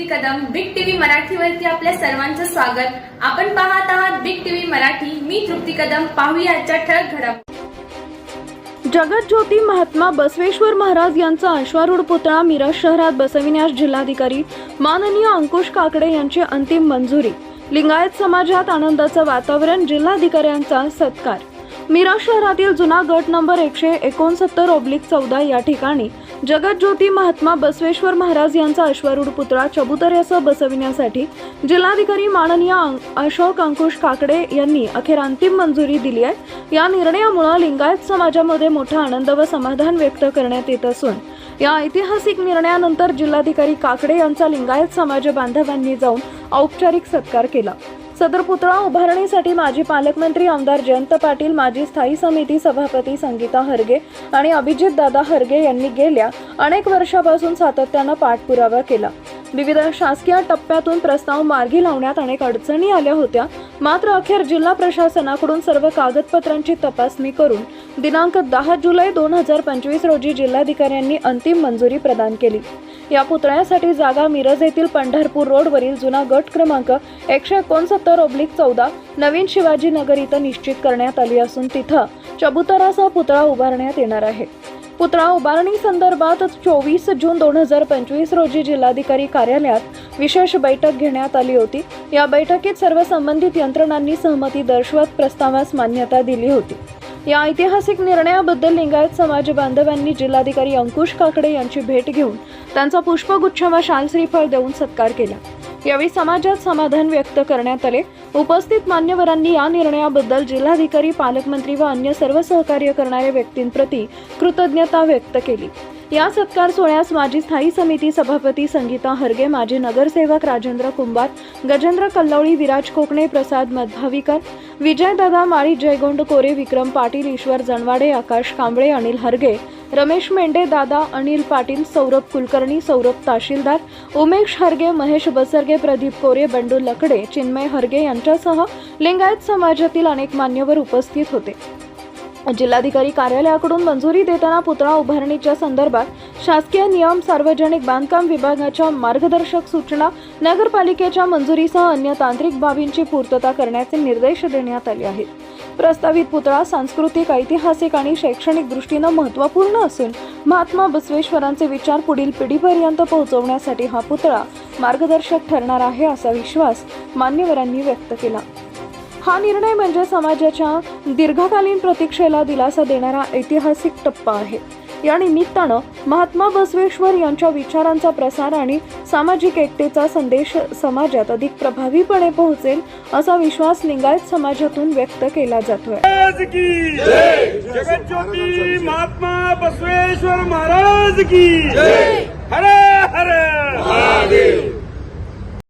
तृप्ती Kadam big TV मराठीवरती आपल्या सर्वांचं स्वागत. आपण पाहत आहात बिग टीव्ही मराठी. मी तृप्ती कदम. पाहूया आजच्या ठळक घडामोडी. जगतज्योती महात्मा बसवेश्वर महाराज यांचा अश्वारूढ पुतळा मिरज शहरात बसविण्यास जिल्हाधिकारी माननीय अंकुश काकडे यांची अंतिम मंजुरी. लिंगायत समाजात आनंदाचं वातावरण जिल्हाधिकाऱ्यांचा सत्कार. मिरा शहरातील जुना गट नंबर एकशे एकोणसत्तर ओब्लिक चौदा या ठिकाणी जगतज्योती महात्मा बसवेश्वर महाराज यांचा अश्वारूढ पुतळा चबुतऱ्यासह बसविण्यासाठी जिल्हाधिकारी माननीय अशोक अंकुश काकडे यांनी अखेर अंतिम मंजुरी दिली आहे. या निर्णयामुळे लिंगायत समाजामध्ये मोठा आनंद व समाधान व्यक्त करण्यात येत असून या ऐतिहासिक निर्णयानंतर जिल्हाधिकारी काकडे यांचा लिंगायत समाज बांधवांनी जाऊन औपचारिक सत्कार केला. सदर पुतळा उभारणीसाठी माजी पालकमंत्री आमदार जयंत पाटील माजी स्थायी समिती सभापती संगीता हरगे आणि अभिजित दादा हरगे यांनी गेल्या अनेक वर्षापासून सातत्यानं पाठपुरावा केला. विविध शासकीय टप्प्यातून प्रस्ताव मार्गी लावण्यात अनेक अडचणी आल्या होत्या मात्र अखेर जिल्हा प्रशासनाकडून सर्व कागदपत्रांची तपासणी करून दिनांक दहा जुलै दोन हजार पंचवीस रोजी जिल्हाधिकाऱ्यांनी अंतिम मंजुरी प्रदान केली. या पुतळ्यासाठी जागा मिरज येथील पंढरपूर रोडवरील जुना गट क्रमांक एकशे एकोणसत्तर ओब्लिक चौदा नवीन शिवाजीनगर इथं निश्चित करण्यात आली असून तिथं चबुतरासह पुतळा उभारण्यात येणार आहे. पुतळा उभारणी संदर्भात चोवीस जून दोन हजार पंचवीस रोजी जिल्हाधिकारी कार्यालयात विशेष बैठक घेण्यात आली होती. या बैठकीत सर्व संबंधित यंत्रणांनी सहमती दर्शवत प्रस्तावास मान्यता दिली होती. या ऐतिहासिक निर्णयाबद्दल लिंगायत समाज बांधवांनी जिल्हाधिकारी अंकुश काकडे यांची भेट घेऊन त्यांचा पुष्पगुच्छ व शाल श्रीफळ देऊन सत्कार केला. यावेळी समाजात समाधान व्यक्त करण्यात आले. उपस्थित मान्यवरांनी या निर्णयाबद्दल जिल्हाधिकारी पालकमंत्री व अन्य सर्व सहकार्य करणाऱ्या व्यक्तींप्रती कृतज्ञता व्यक्त केली. या सत्कार सोहळ्यास माजी स्थायी समिती सभापती संगीता हरगे माजी नगरसेवक राजेंद्र कुंभार गजेंद्र कल्लवळी विराज कोकणे प्रसाद मधभावीकर विजयदादा माळी जयगोंड कोरे विक्रम पाटील ईश्वर जनवाडे आकाश कांबळे अनिल हरगे रमेश मेंढे दादा अनिल पाटील सौरभ कुलकर्णी सौरभ ताशीलदार उमेश हरगे महेश बसरगे प्रदीप कोरे बंडू लकडे चिन्मय हरगे यांच्यासह लिंगायत समाजातील अनेक मान्यवर उपस्थित होते. जिल्हाधिकारी कार्यालयाकडून मंजुरी देताना पुतळा उभारणीच्या संदर्भात शासकीय नियम सार्वजनिक बांधकाम विभागाच्या मार्गदर्शक सूचना नगरपालिकेच्या मंजुरीसह अन्य तांत्रिक बाबींची पूर्तता करण्याचे निर्देश देण्यात आले आहेत. प्रस्तावित पुतळा सांस्कृतिक ऐतिहासिक आणि शैक्षणिक दृष्टीनं महत्त्वपूर्ण असून महात्मा बसवेश्वरांचे विचार पुढील पिढीपर्यंत पोहोचवण्यासाठी हा पुतळा मार्गदर्शक ठरणार आहे असा विश्वास मान्यवरांनी व्यक्त केला. हा निर्णय म्हणजे समाजाच्या दीर्घकालीन प्रतीक्षेला दिलासा देणारा ऐतिहासिक टप्पा आहे. या निमित्तानं महात्मा बसवेश्वर यांच्या विचारांचा प्रसार आणि सामाजिक एकतेचा संदेश समाजात अधिक प्रभावीपणे पोहोचेल असा विश्वास लिंगायत समाजातून व्यक्त केला जातोय. महात्मा बसवेश्वर महाराज की हर हर! महादेव!